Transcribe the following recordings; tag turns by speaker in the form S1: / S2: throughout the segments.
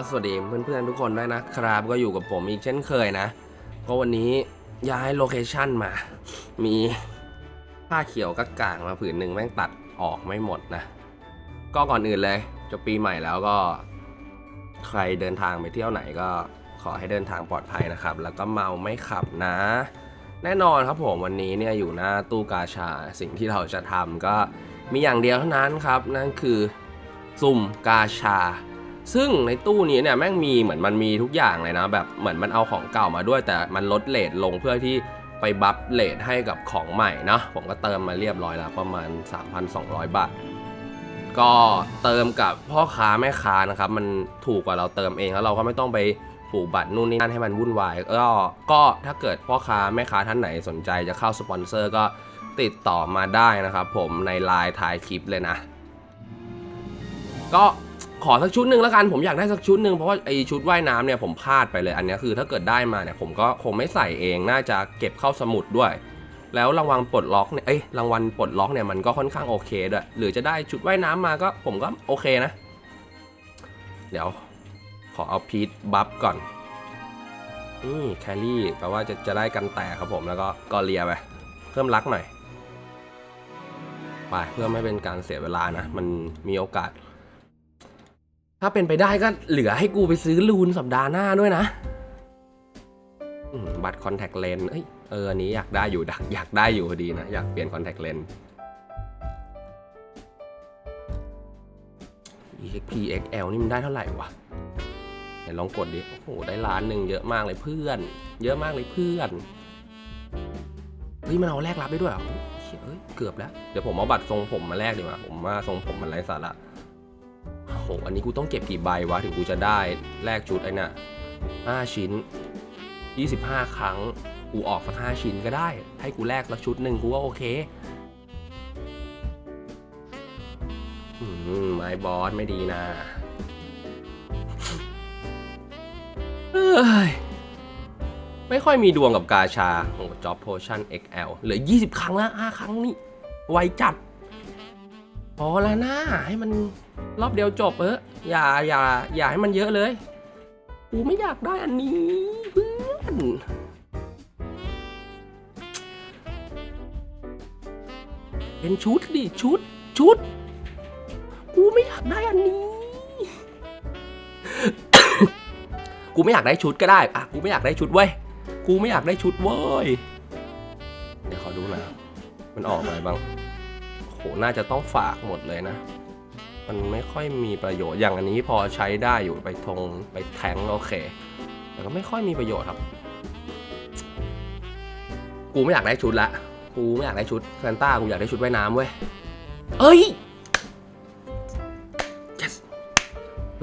S1: ็สวัสดีเพื่อนๆทุกคนด้วยนะครับก็อยู่กับผมอีกเช่นเคยนะ ก็วันนี้ย้ายโลเคชั่นมา มีผ้าเขียวกักกางมาผืนหนึ่งแม่งตัดออกไม่หมดนะ ก็ก่อนอื่นเลยจะปีใหม่แล้วก็ ใครเดินทางไปเที่ยวไหนก็ขอให้เดินทางปลอดภัยนะครับ แล้วก็เมาไม่ขับนะ แน่นอนครับผมวันนี้เนี่ยอยู่หน้าตู้กาชาสิ่งที่เราจะทำก็มีอย่างเดียวเท่านั้นครับ นั่นคือสุ่มกาชา ซึ่งในตู้นี้เนี่ยแม่งมีเหมือนมันมีทุกอย่างเลยนะ แบบเหมือนมันเอาของเก่ามาด้วย แต่มันลดเลทลงเพื่อที่ไปบัฟเลทให้กับของใหม่เนาะผมก็เติมมาเรียบร้อยแล้วประมาณ 3,200 บาท ก็เติมกับพ่อค้าแม่ค้านะครับมันถูกกว่าเราเติมเองแล้วเราก็ไม่ต้องไปผูกบัตรนู่นนี่นั่นให้มันวุ่นวายก็ก็ถ้าเกิดพ่อค้าแม่ค้าท่านไหนสนใจจะเข้าสปอนเซอร์ก็ติดต่อมาได้นะครับผมในไลน์ท้ายคลิปเลยนะ ก็ ขอสักชุดหนึ่งแล้วกันผมอยากได้สักชุดหนึ่งเพราะว่าไอชุดว่ายน้ำเนี่ยผมพลาดไปเลยอันนี้คือถ้าเกิดได้มาเนี่ยผมก็คงไม่ใส่เองน่าจะเก็บเข้าสมุดด้วย แล้วรางวัลปลดล็อกเนี่ยเอ้ยรางวัลปลดล็อกเนี่ยมันก็ค่อนข้างโอเคด้วยหรือจะได้ชุดว่ายน้ำมาก็ผมก็โอเคนะ เดี๋ยว ขอเอาพีทบัฟก่อนนี่แครี่แปลว่าจะจะได้กันแตกครับผมแล้วก็กอเลียไปเพิ่มรักหน่อยไปเพื่อไม่เป็นการเสียเวลานะ มันมีโอกาส ถ้าเป็นไปได้ก็เหลือให้กูไปซื้อลูนสัปดาห์หน้าด้วยนะบัตรคอนแทคเลนส์เอ้ยเออันนี้อยากได้อยู่ดักอยากได้อยู่พอดีนะ อยากเปลี่ยนคอนแทคเลนส์ EXP XL นี่มันได้เท่าไหร่วะไหนลองกดดิ โอ้โห ได้ล้านหนึ่งเยอะมากเลยเพื่อน เยอะมากเลยเพื่อน เฮ้ย มันเอาแลกรับได้ด้วยเหรอเอ้ย เกือบแล้ว เดี๋ยวผมเอาบัตรทรงผมมาแลกดีกว่า ผมว่าทรงผมมันไร้สาระ หอันนี้กูต้องเก็บกี่ใบวะถึงกูจะได้แลกชุดไอ้น่ะห้าชิ้น 25 ครั้ง กูออกสักห้าชิ้นก็ได้ ให้กูแลกสักชุดหนึ่งกูก็โอเคอืมไม้บอสไม่ดีนะไม่ค่อยมีดวงกับกาชา โอ้จ็อบโพชั่น XL เหลือ 20 ครั้งละ5ครั้งนี่ ไวจัด พอแล้วนะให้มันรอบเดียวจบเอออย่าอย่าอย่าให้มันเยอะเลยกูไม่อยากได้อันนี้เพื่อนเป็นชุดดิชุดชุดกูไม่อยากได้อันนี้ กูไม่อยากได้ชุดก็ได้อะกูไม่อยากได้ชุดเว้ยกูไม่อยากได้ชุดเว้ยเดี๋ยวขอดูหนะมันออกอะไรบ้าง โหน่าจะต้องฝากหมดเลยนะ มันไม่ค่อยมีประโยชน์อย่างอันนี้พอใช้ได้อยู่ไปทงไปแทงโอเค แต่ก็ไม่ค่อยมีประโยชน์ครับ กูไม่อยากได้ชุดละ กูไม่อยากได้ชุดแฟนต้ากูอยากได้ชุดว่ายน้ำเว้ย เอ้ย yes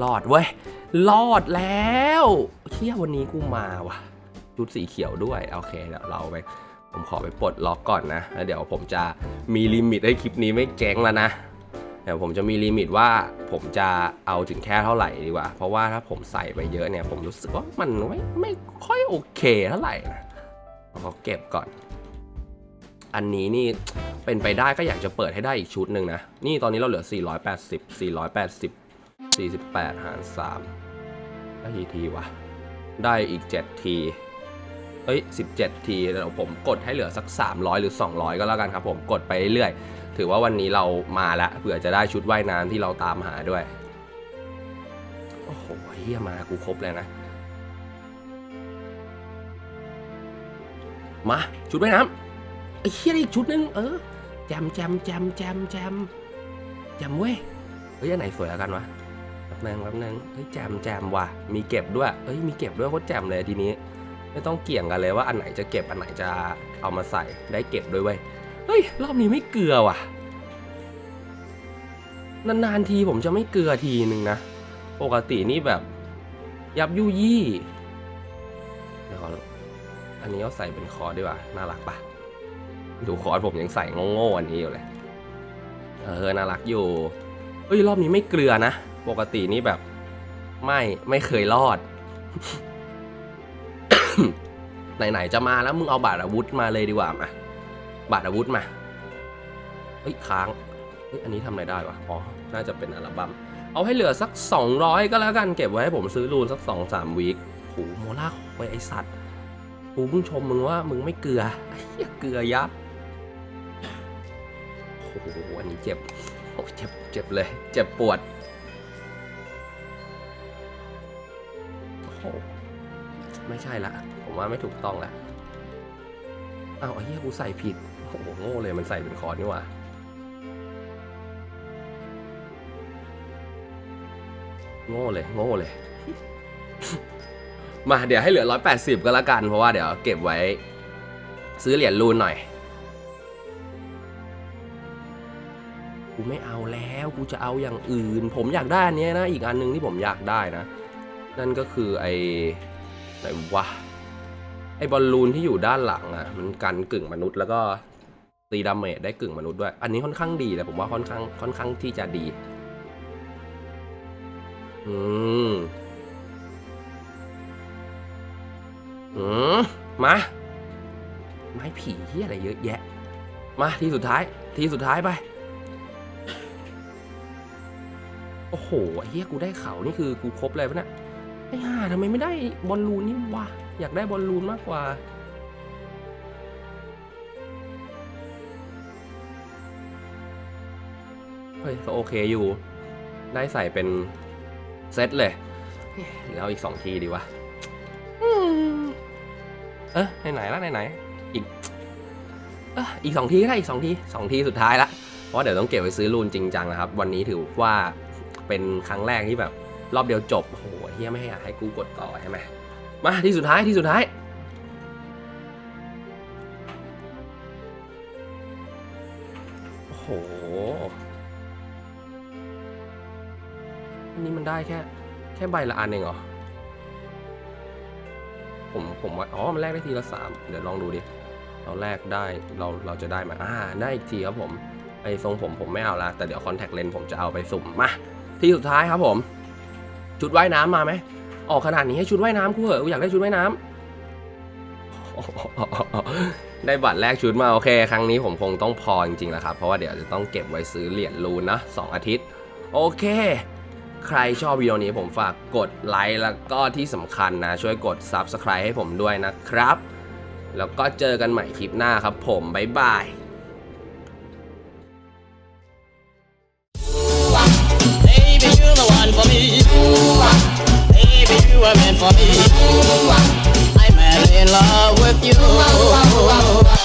S1: รอดเว้ย รอดแล้วเที่ยวันนี้กูมาว่ะชุดสีเขียวด้วย โอเคเดี๋ยวเราไป ผมขอไปปลดล็อกก่อนนะแล้วเดี๋ยวผมจะมีลิมิตให้คลิปนี้ไม่แจ้งแล้วนะเดี๋ยวผมจะมีลิมิตว่าผมจะเอาถึงแค่เท่าไหร่ดีกว่า เพราะว่าถ้าผมใส่ไปเยอะเนี่ย ผมรู้สึกว่ามันไม่ไม่ค่อยโอเคเท่าไหร่นะขอเก็บก่อน อันนี้นี่เป็นไปได้ก็อยากจะเปิดให้ได้อีกชุดหนึ่งนะ นี่ตอนนี้เราเหลือ 480 480 48 หาร3ได้กี่ทีวะ ได้อีก 7 ที เฮ้ย 17 ทีเดี๋ยวผมกดให้เหลือสัก 300 หรือ 200 ก็แล้วกันครับผมกดไปเรื่อยถือว่าวันนี้เรามาแล้วเผื่อจะได้ชุดว่ายน้ำที่เราตามหาด้วย โอ้โหเฮียมากูครบเลยนะ มาชุดว่ายน้ำไอ้เฮียได้อีกชุดหนึงเออแจมแจมแจมแจมแจมแจมเว้ยเฮ้ยอันไหนสวยแล้วกันวะแป๊บนึงแป๊บนึงเฮ้ยแจมแจมว่ะมีเก็บด้วยเฮ้ยมีเก็บด้วยโคตรแจมเลยทีนี้ ไม่ต้องเกี่ยงกันเลยว่าอันไหนจะเก็บอันไหนจะเอามาใส่ได้เก็บด้วยเว้ยเฮ้ยรอบนี้ไม่เกลือว่ะนานๆทีผมจะไม่เกลือทีหนึ่งนะปกตินี่แบบ ยับยุยี่เดี๋ยวอันนี้เอาใส่เป็นคอร์ดดีกว่าน่ารักปะดูคอร์ดผมยังใส่โง่ๆอันนี้อยู่เลยเออน่ารักอยู่เฮ้ยรอบนี้ไม่เกลือนะ ปกตินี่แบบ ไม่ไม่เคยรอด ไหนๆจะมาแล้วมึงเอาบาดอาวุธมาเลยดีกว่ามาบาดอาวุธมาเฮ้ยค้างเฮ้ยอันนี้ทำอะไรได้วะอ๋อน่าจะเป็นอัลบั้มเอาให้เหลือสัก 200 ก็แล้วกันเก็บไว้ให้ผมซื้อรูนสัก 2-3วีคโหโมล่าไปไอสัตว์กูเพิ่งชมมึงว่ามึงไม่เกลือไอ้เหี้ยเกลือยับโอ้โหอันนี้เจ็บโอ้เจ็บเจ็บเลย เจ็บปวดโอ้ ไม่ใช่ละ ผมว่าไม่ถูกต้องละเอาไอ้เหี้ยกูใส่ผิด โอ้โหโง่เลยมันใส่เป็นคอร์นี่ว่าโง่เลย โง่เลย มาเดี๋ยวให้เหลือ 180 ก็แล้วกัน เพราะว่าเดี๋ยวเก็บไว้ ซื้อเหรียญรูนหน่อย กูไม่เอาแล้ว กูจะเอาอย่างอื่น ผมอยากได้อันเนี้ยนะ อีกอันหนึงที่ผมอยากได้นะ นั่นก็คือไอ ไหนวะไอบอลลูนที่อยู่ด้านหลังอะ่ะ มันกันกึ่งมนุษย์แล้วก็ตีดาเมจได้กึ่งมนุษย์ด้วย อันนี้ค่อนข้างดีแต่ผมว่าค่อนข้างค่อนข้างที่จะดี อืม อืม มา ไม้ผีที่อะไรเยอะแยะ มาทีสุดท้าย ทีสุดท้ายไป โอ้โหเฮียกูได้เขานี่คือกูครบเลยปะเนี่ย ไอ้ห่าทำไมไม่ได้บอลลูนนี่วะอยากได้บอลลูนมากกว่า เฮ้ยก็โอเคอยู่ ได้ใส่เป็นเซตเลยหรือเอาอีกสองทีดีวะอืมเออไหนๆละไหนๆอีกเอออีกสองทีก็ได้อีกสองทีสองทีสุดท้ายละเพราะเดี๋ยวต้องเก็บไว้ซื้อรูนจริงจังนะครับ วันนี้ถือว่าเป็นครั้งแรกที่แบบ รอบเดียวจบโอ้โหเฮียไม่ให้อยากให้กูกดต่อใช่ไหมมาที่สุดท้ายที่สุดท้าย โอ้โห อันนี้มันได้แค่ แค่ใบละอันเองเหรอ ผมผมว่าอ๋อ มันแลกได้ทีละสามเดี๋ยวลองดูดิ เราแลกได้เราเราจะได้มาอ่าได้อีกทีครับผมไอ้ทรงผมผมไม่เอาละแต่เดี๋ยวคอนแทคเลนส์ผมจะเอาไปสุ่มมาที่สุดท้ายครับผม ชุดว่ายน้ำมาไหมออกขนาดนี้ให้ชุดว่ายน้ำกูเหอะกูอยากได้ชุดว่ายน้ำได้บัตรแรกชุดมาโอเค ครั้งนี้ผมคงต้องพอจริงๆแล้วครับ เพราะว่าเดี๋ยวจะต้องเก็บไว้ซื้อเหรียญรูนนะสองอาทิตย์ โอเค ใครชอบวิดีโอนี้ผมฝากกดไลค์แล้วก็ที่สำคัญนะ ช่วยกด Subscribe ให้ผมด้วยนะครับ แล้วก็เจอกันใหม่คลิปหน้าครับผมบ๊ายบาย
S2: were meant for me. I'm in love with you.